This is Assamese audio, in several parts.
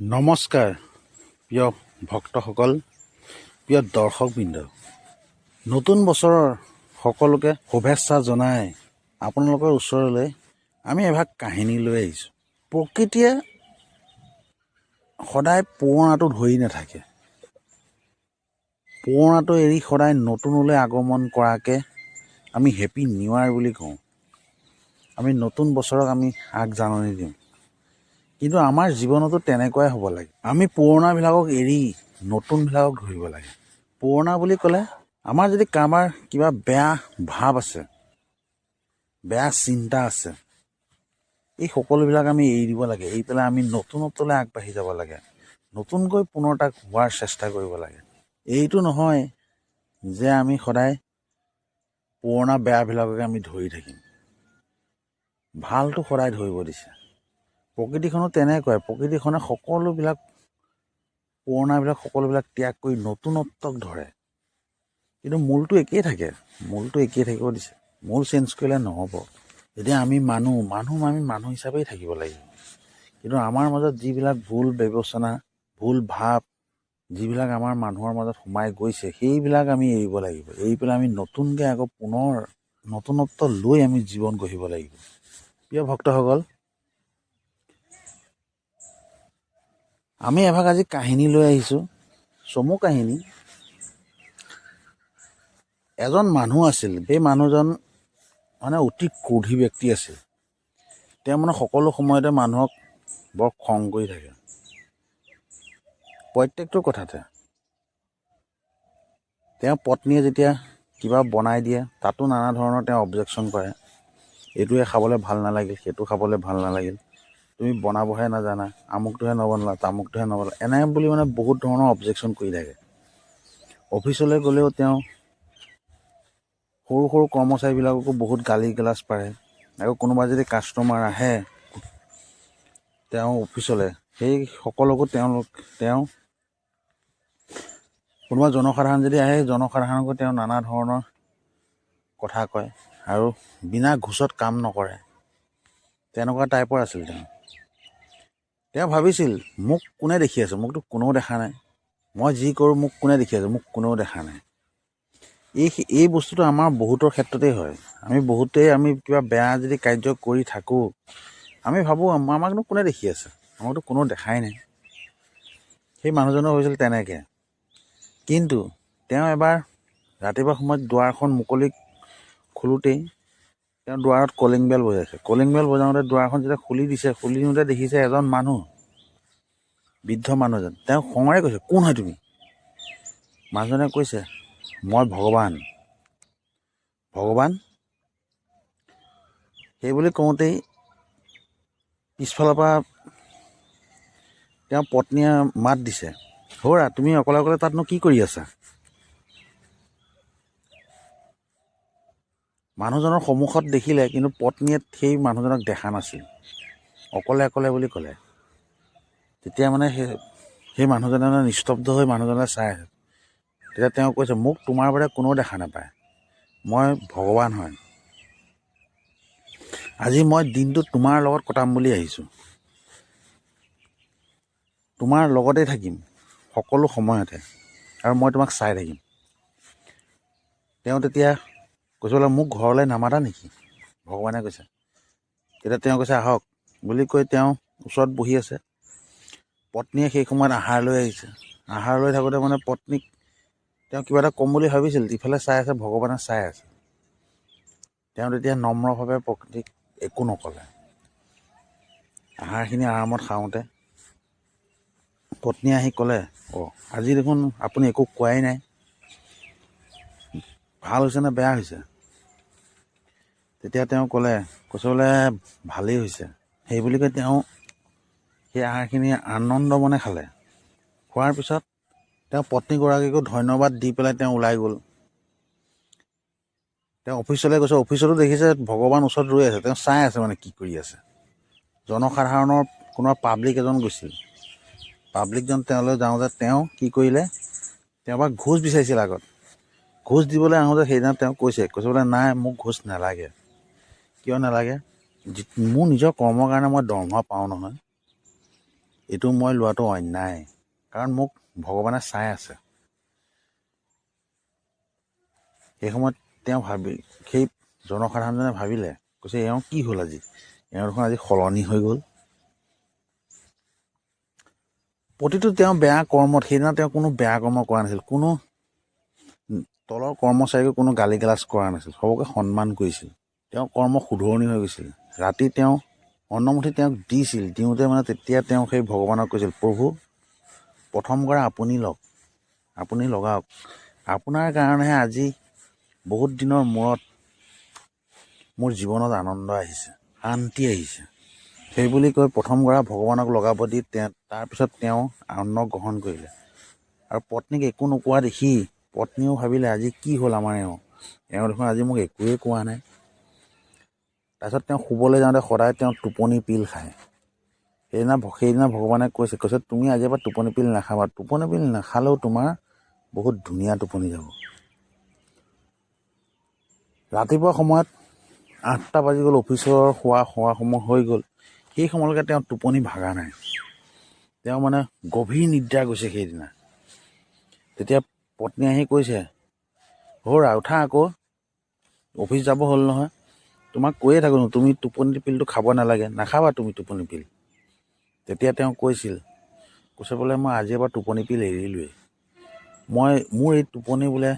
নমস্কাৰ প্ৰিয় ভক্তসকল প্ৰিয় দৰ্শকবৃন্দ। নতুন বছৰৰ সকলোকে শুভেচ্ছা জনাই আপোনালোকৰ ওচৰলৈ আমি এভাগ কাহিনী লৈ আহিছোঁ। প্ৰকৃতিয়ে সদায় পুৰণাটো ধৰি নাথাকে। পুৰণাটো এৰি সদায় নতুনলৈ আগমন কৰাকে আমি হেপী নিউ ইয়াৰ বুলি কওঁ। আমি নতুন বছৰক আমি আগজাননী দিওঁ। কিন্তু আমাৰ জীৱনতো তেনেকুৱাই হ'ব লাগে। আমি পুৰণাবিলাকক এৰি নতুনবিলাকক ধৰিব লাগে। পুৰণা বুলি ক'লে, আমাৰ যদি কাৰোবাৰ কিবা বেয়া ভাৱ আছে, বেয়া চিন্তা আছে, এই সকলোবিলাক আমি এৰি দিব লাগে। এৰি পেলাই আমি নতুনত্বলৈ আগবাঢ়ি যাব লাগে। নতুনকৈ পুনৰ তাক হোৱাৰ চেষ্টা কৰিব লাগে। এইটো নহয় যে আমি সদায় পুৰণা বেয়াবিলাককে আমি ধৰি থাকিম। ভালটো সদায় ধৰিব দিছে। প্ৰকৃতিখনো তেনেকুৱাই প্ৰকৃতিখনে সকলোবিলাক পুৰণাবিলাক সকলোবিলাক ত্যাগ কৰি নতুনত্বক ধৰে। কিন্তু মূলটো একেই থাকে মূলটো একেই থাকিব দিছে। মূল চেঞ্জ কৰিলে নহ'ব। এতিয়া আমি মানুহ মানুহ আমি মানুহ হিচাপেই থাকিব লাগিব। কিন্তু আমাৰ মাজত যিবিলাক ভুল বিবেচনা ভুল ভাৱ যিবিলাক আমাৰ মানুহৰ মাজত সোমাই গৈছে সেইবিলাক আমি এৰিব লাগিব। এৰি পেলাই আমি নতুনকৈ আকৌ পুনৰ নতুনত্ব লৈ আমি জীৱন গঢ়িব লাগিব। প্ৰিয় ভক্তসকল আমি এভাগ আজি কাহিনী লৈ আহিছোঁ চমু কাহিনী। এজন মানুহ আছিল সেই মানুহজন মানে অতি ক্ৰোধী ব্যক্তি আছিল। তেওঁ মানে সকলো সময়তে মানুহক বৰ খং কৰি থাকে। প্ৰত্যেকটো কথাতে। তেওঁ পত্নীয়ে যেতিয়া কিবা বনাই দিয়ে তাতো নানা ধৰণৰ তেওঁ অবজেকশ্যন কৰে। এইটোৱে খাবলৈ ভাল নালাগিল সেইটো খাবলৈ ভাল নালাগিল। তুমি বনাবহে নাজানা আমুকটোহে নবনালা তামুকটোহে নবনালা এনে বুলি মানে বহুত ধৰণৰ অবজেকশ্যন কৰি থাকে। অফিচলৈ গ'লেও তেওঁ সৰু সৰু কৰ্মচাৰীবিলাককো বহুত গালি গালাজ পাৰে। আকৌ কোনোবা যদি কাষ্টমাৰ আহে তেওঁ অফিচলৈ সেই সকলকো তেওঁলোক তেওঁ কোনোবা জনসাধাৰণ যদি আহে জনসাধাৰণকো তেওঁ নানা ধৰণৰ কথা কয় আৰু বিনা ঘোচত কাম নকৰে। তেনেকুৱা টাইপৰ আছিল তেওঁ। তেওঁ ভাবিছিল, মোক কোনে দেখি আছে? মোকতো কোনেও দেখা নাই। মই যি কৰোঁ, মোক কোনে দেখি আছে? মোক কোনেও দেখা নাই। এই এই বস্তুটো আমাৰ বহুতৰ ক্ষেত্ৰতেই হয়। আমি বহুতেই আমি কিবা বেয়া যদি কাৰ্য কৰি থাকোঁ, আমি ভাবোঁ আমাকনো কোনে দেখি আছে? আমাকতো কোনো দেখাই নাই। সেই মানুহজনৰ হৈছিল তেনেকৈ। কিন্তু তেওঁ এবাৰ ৰাতিপুৱা সময়ত দুৱাৰখন মুকলি খোলোতেই তেওঁ দুৱাৰত কলিং বেল বজাইছে। কলিং বেল বজাওঁতে দুৱাৰখন যেতিয়া খুলি দিছে, খুলি দিওঁতে দেখিছে এজন মানুহ, বৃদ্ধ মানুহজন। তেওঁ খঙেৰে কৈছে, কোন হয় তুমি? মানুহজনে কৈছে, মই ভগৱান। ভগৱান? সেইবুলি কওঁতেই পিছফালৰ পৰা তেওঁ পত্নীয়ে মাত দিছে, হৌৰা, তুমি অকলে অকলে তাতনো কি কৰি আছা? মানুহজনৰ সন্মুখত দেখিলে কিন্তু পত্নীয়ে সেই মানুহজনক দেখা নাছিল। অকলে অকলে বুলি ক'লে। তেতিয়া মানে সেই সেই মানুহজনে মানে নিস্তব্ধ হৈ মানুহজনে চাই আছে। তেতিয়া তেওঁ কৈছে মোক তোমাৰ বাৰে কোনেও দেখা নাপায়। মই ভগৱান হয়। আজি মই দিনটো তোমাৰ লগত কটাম বুলি আহিছোঁ। তোমাৰ লগতে থাকিম সকলো সময়তে। আৰু মই তোমাক চাই থাকিম। তেওঁ তেতিয়া কৈছে বোলে, মোক ঘৰলৈ নামাতা নেকি? ভগৱানে কৈছে। তেতিয়া তেওঁ কৈছে, আহক। বুলি কৈ তেওঁ ওচৰত বহি আছে। পত্নীয়ে সেই সময়ত আহাৰ লৈ আহিছে। আহাৰ লৈ থাকোঁতে মানে পত্নীক তেওঁ কিবা এটা ক'ম বুলি ভাবিছিল। ইফালে চাই আছে, ভগৱানে চাই আছে। তেওঁ তেতিয়া নম্ৰভাৱে প্ৰকৃতিক একো নক'লে। আহাৰখিনি আৰামত খাওঁতে পত্নীয়ে আহি ক'লে, অঁ, আজি দেখোন আপুনি একো কোৱাই নাই। ভাল হৈছে নে বেয়া হৈছে? তেতিয়া তেওঁ ক'লে কৈছে বোলে ভালেই হৈছে। সেই বুলি কৈ তেওঁ সেই আহাৰখিনি আনন্দ মনে খালে। খোৱাৰ পিছত তেওঁ পত্নীগৰাকীকো ধন্যবাদ দি পেলাই তেওঁ ওলাই গ'ল। তেওঁ অফিচলৈ গৈছে। অফিচতো দেখিছে ভগৱান ওচৰত ৰৈ আছে। তেওঁ চাই আছে মানে কি কৰি আছে। জনসাধাৰণৰ কোনোবা পাব্লিক এজন গৈছিল। পাব্লিকজন তেওঁলৈ যাওঁতে তেওঁ কি কৰিলে তেওঁ পৰা ঘোচ বিচাৰিছিল আগত। ঘোচ দিবলৈ আহোঁতে সেইদিনা তেওঁ কৈছে কৈছে বোলে, নাই, মোক ঘোচ নালাগে। কিয় নালাগে? মোৰ নিজৰ কৰ্মৰ কাৰণে মই দৰমহা পাওঁ নহয়। এইটো মই লোৱাটো অন্যায়, কাৰণ মোক ভগৱানে চাই আছে। সেই সময়ত তেওঁ ভাবি, সেই জনসাধাৰণজনে ভাবিলে, কৈছে, এওঁ কি হ'ল আজি? এওঁ দেখোন আজি সলনি হৈ গ'ল। প্ৰতিটো তেওঁ বেয়া কৰ্মত, সেইদিনা তেওঁ কোনো বেয়া কৰ্ম কৰা নাছিল, কোনো তলৰ কৰ্মচাৰীকো কোনো গালি গালাজ কৰা নাছিল সবকে সন্মান কৰিছিল। তেওঁ কৰ্ম শুধৰণি হৈ গৈছিল। ৰাতি তেওঁ অন্নমুঠি তেওঁক দিছিল। দিওঁতে মানে তেতিয়া তেওঁ সেই ভগৱানক কৈছিল প্ৰভু প্ৰথম কৰা আপুনি লওক আপুনি লগাওক। আপোনাৰ কাৰণেহে আজি বহুত দিনৰ মূৰত মোৰ জীৱনত আনন্দ আহিছে শান্তি আহিছে। সেই বুলি কৈ প্ৰথম গৰা ভগৱানক লগাব দি তেওঁ তাৰপিছত তেওঁ অন্ন গ্ৰহণ কৰিলে। আৰু পত্নীক একো নোকোৱা দেখি পত্নীয়েও ভাবিলে আজি কি হ'ল আমাৰ এওঁ? এওঁ দেখোন আজি মোক একোৱেই কোৱা নাই। তাৰপিছত তেওঁ শুবলৈ যাওঁতে সদায় তেওঁ টোপনি পিল খায়। সেইদিনা সেইদিনা ভগৱানে কৈছে কৈছে তুমি আজিৰ পৰা টোপনি পিল নাখাবা। টোপনি পিল নাখালেও তোমাৰ বহুত ধুনীয়া টোপনি যাব। ৰাতিপুৱা সময়ত আঠটা বাজি গ'ল অফিচৰ শোৱা শোৱা সময় হৈ গ'ল। সেই সময়লৈকে তেওঁ টোপনি ভাগা নাই। তেওঁ মানে গভীৰ নিদ্ৰা গৈছে সেইদিনা। তেতিয়া পত্নী আহি কৈছে সৌৰা উঠা আকৌ। অফিচ যাব হ'ল নহয়। তোমাক কৈয়ে থাকোঁ তুমি টোপনি পিলটো খাব নালাগে। নাখাবা তুমি টোপনি পিল তেতিয়া তেওঁ কৈছিল কৈছে বোলে মই আজিৰ পৰা টোপনি পিল এৰিলোৱেই। মই মোৰ এই টোপনি বোলে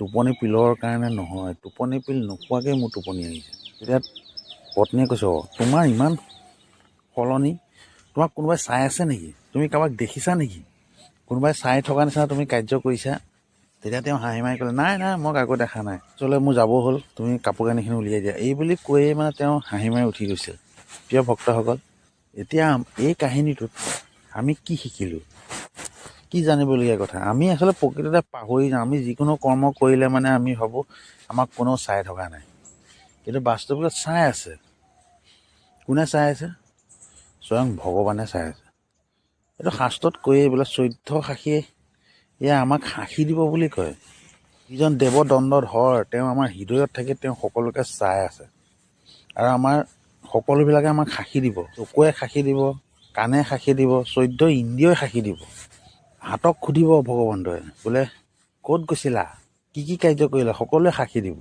টোপনি পিলৰ কাৰণে নহয়। টোপনি পিল নোখোৱাকৈ মোৰ টোপনি আহিছে। তেতিয়া পত্নীয়ে কৈছে অঁ তোমাৰ ইমান সলনি? তোমাক কোনোবাই চাই আছে নেকি? তুমি কাৰোবাক দেখিছা নেকি? কোনোবাই চাই থকা নিচিনা তুমি কাৰ্য কৰিছা? তেতিয়া তেওঁ হাঁহি মাৰি ক'লে, নাই নাই, মই কাকো দেখা নাই। আচলতে মোৰ যাব হ'ল, তুমি কাপোৰ কানিখিনি উলিয়াই দিয়া। এই বুলি কৈয়ে মানে তেওঁ হাঁহি মাৰি উঠি গৈছিল। প্ৰিয় ভক্তসকল, এতিয়া এই কাহিনীটোত আমি কি শিকিলোঁ? কি জানিবলগীয়া কথা? আমি আচলতে প্ৰকৃততে পাহৰি যাওঁ। আমি যিকোনো কৰ্ম কৰিলে মানে আমি ভাবোঁ, আমাক কোনেও চাই থকা নাই। কিন্তু বাস্তৱিকত চাই আছে। কোনে চাই আছে? স্বয়ং ভগৱানে চাই আছে। এইটো শাস্ত্ৰত কৈয়ে বোলে, চৈধ্য সাক্ষীয়ে এয়া আমাক সাক্ষী দিব বুলি কয়। যিজন দেৱদণ্ডধৰ তেওঁ আমাৰ হৃদয়ত থাকি তেওঁ সকলোকে চাই আছে। আৰু আমাৰ সকলোবিলাকে আমাক সাক্ষী দিব। চকুৱে সাক্ষী দিব কাণে সাক্ষী দিব চৈধ্য ইন্দ্ৰিয়ই সাক্ষী দিব। হাতক সুধিব ভগৱন্তই বোলে ক'ত গৈছিলা? কি কি কাৰ্য কৰিলা? সকলোৱে সাক্ষী দিব।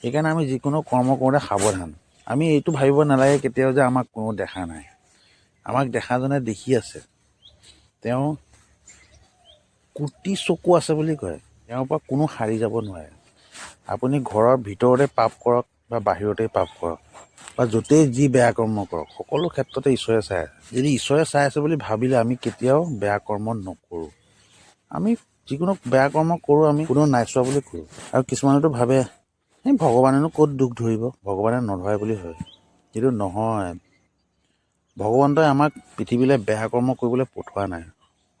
সেইকাৰণে আমি যিকোনো কৰ্ম কৰোঁতে সাৱধান। আমি এইটো ভাবিব নালাগে কেতিয়াও যে আমাক কোনো দেখা নাই। আমাক দেখাজনে দেখি আছে। তেওঁ কোটি চকু আছে বুলি কয়। তেওঁৰ পৰা কোনো সাৰি যাব নোৱাৰে। আপুনি ঘৰৰ ভিতৰতে পাপ কৰক বা বাহিৰতে পাপ কৰক বা য'তেই যি বেয়া কৰ্ম কৰক, সকলো ক্ষেত্ৰতে ঈশ্বৰে চাই আছে। যদি ঈশ্বৰে চাই আছে বুলি ভাবিলে আমি কেতিয়াও বেয়া কৰ্ম নকৰোঁ। আমি যিকোনো বেয়া কৰ্ম কৰোঁ, আমি কোনো নাই চোৱা বুলি কৰোঁ আৰু কিছুমানেতো ভাবে, এই ভগৱানেনো ক'ত দুখ ধৰিব? ভগৱানে নধৰে বুলি ভাবে। কিন্তু নহয়। ভগৱন্তই আমাক পৃথিৱীলৈ বেয়া কৰ্ম কৰিবলৈ পঠোৱা নাই।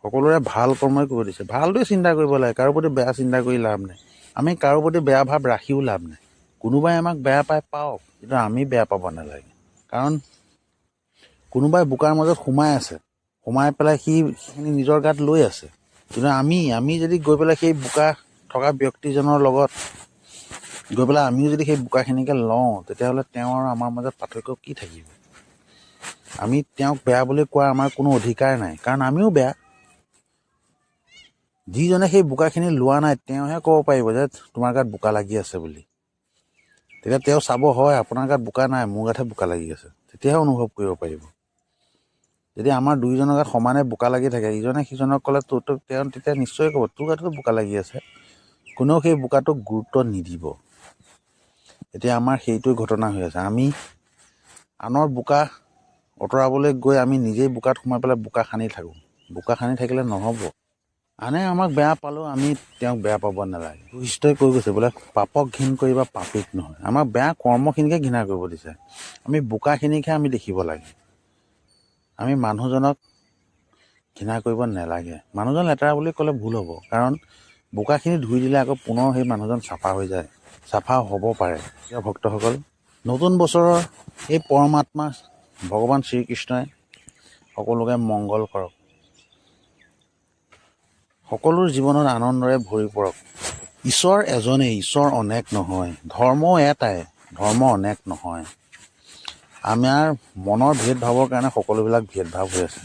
সকলোৰে ভালো কৰ্মই কৰিব দিছে। ভালটোৱে চিন্তা কৰিব লাগে, কাৰো প্ৰতি বেয়া চিন্তা কৰি লাভ নাই। আমি কাৰো প্ৰতি বেয়া ভাৱ ৰাখিও লাভ নাই। কোনোবাই আমাক বেয়া পাই পাওক, কিন্তু আমি বেয়া পাব নালাগে। কাৰণ কোনোবাই বোকাৰ মাজত সোমাই আছে, সোমাই পেলাই সি সেইখিনি নিজৰ গাত লৈ আছে। কিন্তু আমি আমি যদি গৈ পেলাই সেই বোকা থকা ব্যক্তিজনৰ লগত গৈ পেলাই আমিও যদি সেই বোকাখিনিকে লওঁ, তেতিয়াহ'লে তেওঁ আৰু আমাৰ মাজত পাৰ্থক্য কি থাকিব? আমি তেওঁক বেয়া বুলি কোৱাৰ আমাৰ কোনো অধিকাৰ নাই। কাৰণ আমিও বেয়া যিজনে সেই বোকাখিনি লোৱা নাই তেওঁহে ক'ব পাৰিব যে তোমাৰ গাত বোকা লাগি আছে বুলি। তেতিয়া তেওঁ চাব হয় আপোনাৰ গাত বোকা নাই মোৰ গাতহে বোকা লাগি আছে। তেতিয়াহে অনুভৱ কৰিব পাৰিব। যদি আমাৰ দুয়োজনৰ গাত সমানে বোকা লাগি থাকে ইজনে সিজনক ক'লে তোৰ তোক তেওঁ তেতিয়া নিশ্চয় ক'ব তোৰ গাতো বোকা লাগি আছে। কোনেও সেই বোকাটোক গুৰুত্ব নিদিব। এতিয়া আমাৰ সেইটোৱে ঘটনা হৈ আছে। আমি আনৰ বোকা আঁতৰাবলৈ গৈ আমি নিজেই বোকাত সোমাই পেলাই বোকা সানি থাকোঁ। বোকা সানি থাকিলে নহ'ব। আনে আমাক বেয়া পালেও আমি তেওঁক বেয়া পাব নালাগে। কৃষ্ণই কৈ গৈছে বোলে পাপক ঘীন কৰিবা পাপিক নহয়। আমাক বেয়া কৰ্মখিনিকে ঘৃণা কৰিব দিছে। আমি বোকাখিনিকহে আমি দেখিব লাগে। আমি মানুহজনক ঘৃণা কৰিব নালাগে। মানুহজন লেতেৰা বুলি ক'লে ভুল হ'ব। কাৰণ বোকাখিনি ধুই দিলে আকৌ পুনৰ সেই মানুহজন চাফা হৈ যায়। চাফা হ'ব পাৰে। প্ৰিয় ভক্তসকল নতুন বছৰৰ এই পৰমাত্মা ভগৱান শ্ৰীকৃষ্ণই সকলোকে মংগল কৰক। সকলোৰ জীৱনত আনন্দৰে ভৰি পৰক। ঈশ্বৰ এজনেই ঈশ্বৰ অনেক নহয়, ধৰ্ম এটাই, ধৰ্ম অনেক নহয়। আমাৰ মনৰ ভেদভাৱৰ কাৰণে সকলোবিলাক ভেদভাৱ হৈ আছে।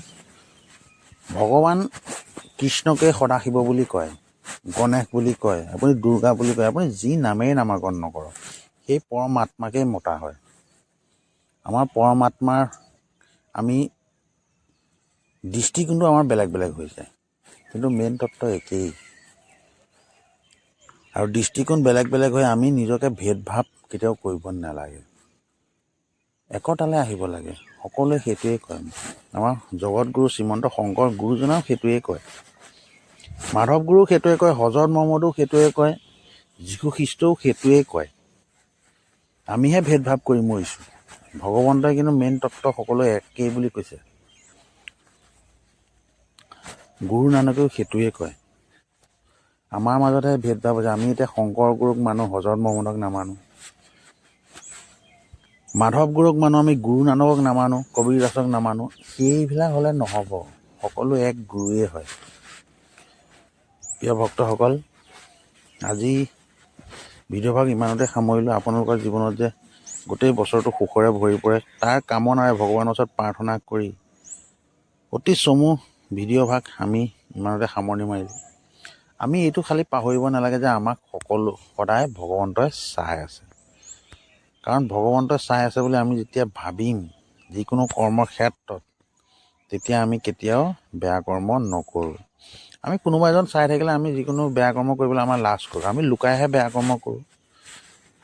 ভগৱান কৃষ্ণকে সদাশিৱ বুলি কয়, গণেশ বুলি কয়, আপুনি দুৰ্গা বুলি কয়, আপুনি যি নামেই নামাকৰণ নকৰক, সেই পৰমাত্মাকেই মতা হয়। আমাৰ পৰমাত্মাৰ, আমি দৃষ্টিকোণটো আমাৰ বেলেগ বেলেগ হৈ যায়। কিন্তু মেইন তত্ত্ব একেই। আৰু দৃষ্টিকোণ বেলেগ বেলেগ হৈ আমি নিজকে ভেদভাৱ কেতিয়াও কৰিব নালাগে। একতালৈ আহিব লাগে। সকলোৱে সেইটোৱে কয়। আমাৰ জগতগুৰু শ্ৰীমন্ত শংকৰ গুৰুজনাও সেইটোৱে কয়। মাধৱ গুৰু সেইটোৱে কয়, হজৰত মহম্মদো সেইটোৱে কয়, যীশু খ্ৰীষ্টও সেইটোৱে কয়। আমিহে ভেদভাৱ কৰি মৰিছোঁ। ভগৱন্তই কিন্তু মেইন তত্ত্ব সকলোৱে একেই বুলি কৈছে। গুৰু নানকেও সেইটোৱে কয়। আমাৰ মাজতহে ভেদভাৱ হৈছে। আমি এতিয়া শংকৰ গুৰুক মানো হজৰত মহম্মদক নামানো। মাধৱ গুৰুক মানো আমি গুৰু নানকক নামানো কবিৰ দাসক নামানো। সেইবিলাক হ'লে নহ'ব। সকলো এক গুৰুৱে হয়। প্ৰিয় ভক্তসকল আজি ভিডিঅ'ভাগ ইমানতে সামৰিলোঁ। আপোনালোকৰ জীৱনত যে গোটেই বছৰটো সুখৰে ভৰি পৰে তাৰ কামনাৰে ভগৱানৰ ওচৰত প্ৰাৰ্থনা কৰি অতি চমু ভিডিঅ'ভাগ আমি ইমানতে সামৰণি মাৰিলোঁ। আমি এইটো খালি পাহৰিব নালাগে যে আমাক সকলো সদায় ভগৱন্তই চাই আছে। কাৰণ ভগৱন্তই চাই আছে বুলি আমি যেতিয়া ভাবিম যিকোনো কৰ্মৰ ক্ষেত্ৰত তেতিয়া আমি কেতিয়াও বেয়া কৰ্ম নকৰোঁ। আমি কোনোবা এজন চাই থাকিলে আমি যিকোনো বেয়া কৰ্ম কৰিবলৈ আমাৰ লাজ কৰোঁ। আমি লুকাইহে বেয়া কৰ্ম কৰোঁ।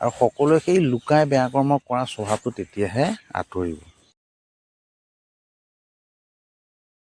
আৰু সকলোৱে সেই লুকাই বেয়া কৰ্ম কৰা স্বভাৱটো তেতিয়াহে আঁতৰিব।